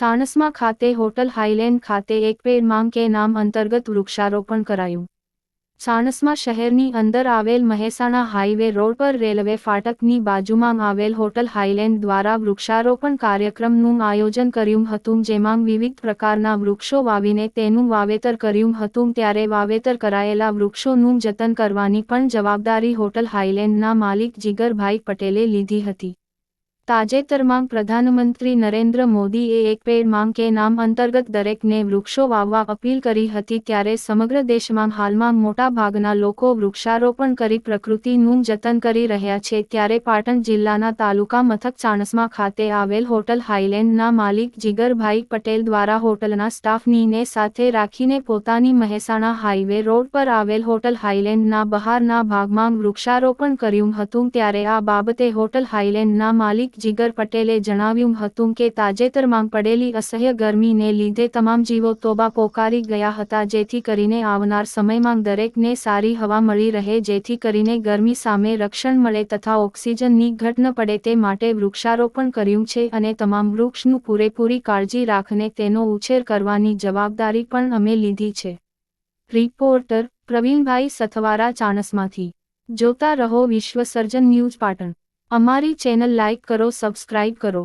ચાણસ્મા ખાતે hotel Highland ખાતે એક પેડ માંગ કે નામ અંતર્ગત વૃક્ષારોપણ કરાયું. સાણસમાં શહેરની અંદર આવેલ મહેસાણા હાઈવે રોડ પર રેલવે ફાટકની બાજુમાં આવેલ હોટલ હાઇલેન્ડ દ્વારા વૃક્ષારોપણ કાર્યક્રમનું આયોજન કર્યું હતું, જેમાં વિવિધ પ્રકારના વૃક્ષો વાવીને તેનું વાવેતર કર્યું હતું. ત્યારે વાવેતર કરાયેલા વૃક્ષોનું જતન કરવાની પણ જવાબદારી હોટલ હાઇલેન્ડના માલિક જીગરભાઈ પટેલે લીધી હતી. તાજેતરમાં પ્રધાનમંત્રી નરેન્દ્ર મોદીએ એક પેડ માંગ કે નામ અંતર્ગત દરેકને વૃક્ષો વાવવા અપીલ કરી હતી ત્યારે સમગ્ર દેશમાં હાલમાં મોટાભાગના લોકો વૃક્ષારોપણ કરી પ્રકૃતિનું જતન કરી રહ્યા છે ત્યારે પાટણ જિલ્લાના તાલુકા મથક ચાણસ્મા ખાતે આવેલ હોટલ હાઇલેન્ડના માલિક જીગરભાઈ પટેલ દ્વારા હોટલના સ્ટાફનીને સાથે રાખીને પોતાની મહેસાણા હાઈવે રોડ પર આવેલ હોટલ હાઇલેન્ડના બહારના ભાગમાં વૃક્ષારોપણ કર્યું હતું ત્યારે આ બાબતે હોટલ હાઇલેન્ડના માલિક જીગર પટેલે જણાવ્યું હતું કે તાજેતરમાં પડેલી અસહ્ય ગરમીને લીધે તમામ જીવો તોબા પોકારી ગયા હતા, જેથી કરીને આવનાર સમયમાં દરેકને સારી હવા મળી રહે, જેથી કરીને ગરમી સામે રક્ષણ મળે તથા ઓક્સિજનની ઘટ ન પડે તે માટે વૃક્ષારોપણ કર્યું છે અને તમામ વૃક્ષનું પૂરેપૂરી કાળજી રાખને તેનો ઉછેર કરવાની જવાબદારી પણ અમે લીધી છે. રિપોર્ટર પ્રવીણભાઈ સથવારા, ચાણસમાંથી. જોતા રહો વિશ્વ સર્જન ન્યૂઝ પાટણ. અમારી ચેનલ લાઇક કરો સબસ્ક્રાઇબ કરો.